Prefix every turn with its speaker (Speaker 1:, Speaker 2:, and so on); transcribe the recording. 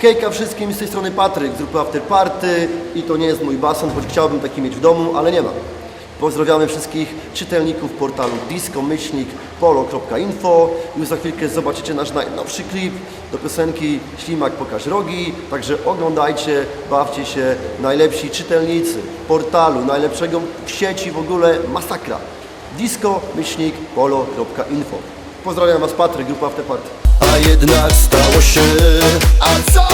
Speaker 1: Hejka wszystkim, z tej strony Patryk z grupy After Party i to nie jest mój basen, choć chciałbym taki mieć w domu, ale nie mam. Pozdrawiamy wszystkich czytelników portalu disco-polo.info. Już za chwilkę zobaczycie nasz najnowszy klip do piosenki Ślimak pokaż rogi. Także oglądajcie, bawcie się. Najlepsi czytelnicy portalu, najlepszego w sieci w ogóle masakra. disco-polo.info. Pozdrawiam Was Patryk, grupa After Party.
Speaker 2: A jednak stało się A co?